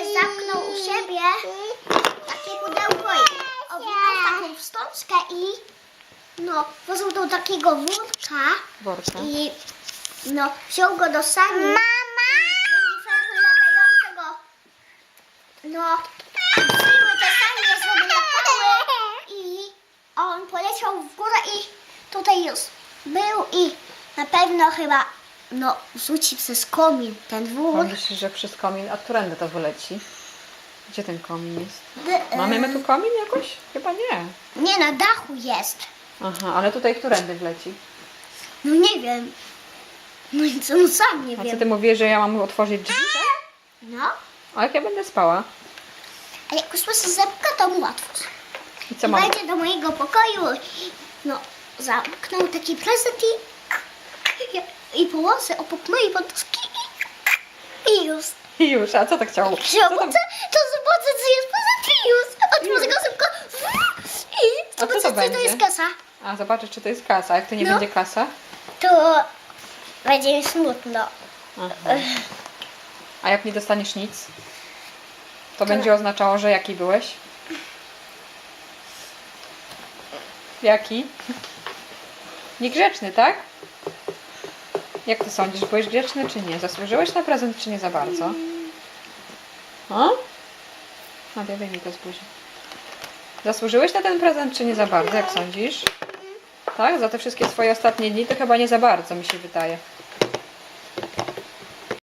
sobie zamknął u siebie takie pudełko i obwinął taką wstączkę i no, włożył do takiego worka Worka. i no, wziął go do sani. Mama! Uniferu latającego. No, siły te sanie sobie latały i on poleciał w górę i tutaj już był i na pewno chyba no, rzuci przez komin ten wór. Myślisz, że przez komin, a którędy to wyleci? Gdzie ten komin jest? Mamy my tu komin jakoś? Chyba nie. Nie, na dachu jest. Aha, ale tutaj którędy wleci? No nie wiem. No i co, no sam nie A co wiem. ty mówisz, że ja mam otworzyć drzwi? tak? No, A jak ja będę spała? a jak usłyszy zepka, to mu łatwo. I co I mam? wejdzie do mojego pokoju. No, zamknął taki prezent i, i, połosy obok mojej poduszki i, i już. I już, a co tak chciało? Jak się obudzę, to zobaczę, co jest prezent i już. Otworzę go szybko i A co to zobaczę, co to będzie? jest kasa. A zobaczysz, czy to jest kasa. A jak to nie No. będzie kasa? To będzie mi smutno. Aha. A jak nie dostaniesz nic? To będzie oznaczało, że jaki byłeś? Jaki? Niegrzeczny, tak? Jak ty sądzisz, byłeś grzeczny czy nie? Zasłużyłeś na prezent czy nie za bardzo? A? Nadia, wyjmij to z buzi. Zasłużyłeś na ten prezent czy nie za bardzo, jak sądzisz? Tak? Za te wszystkie swoje ostatnie dni to chyba nie za bardzo, mi się wydaje.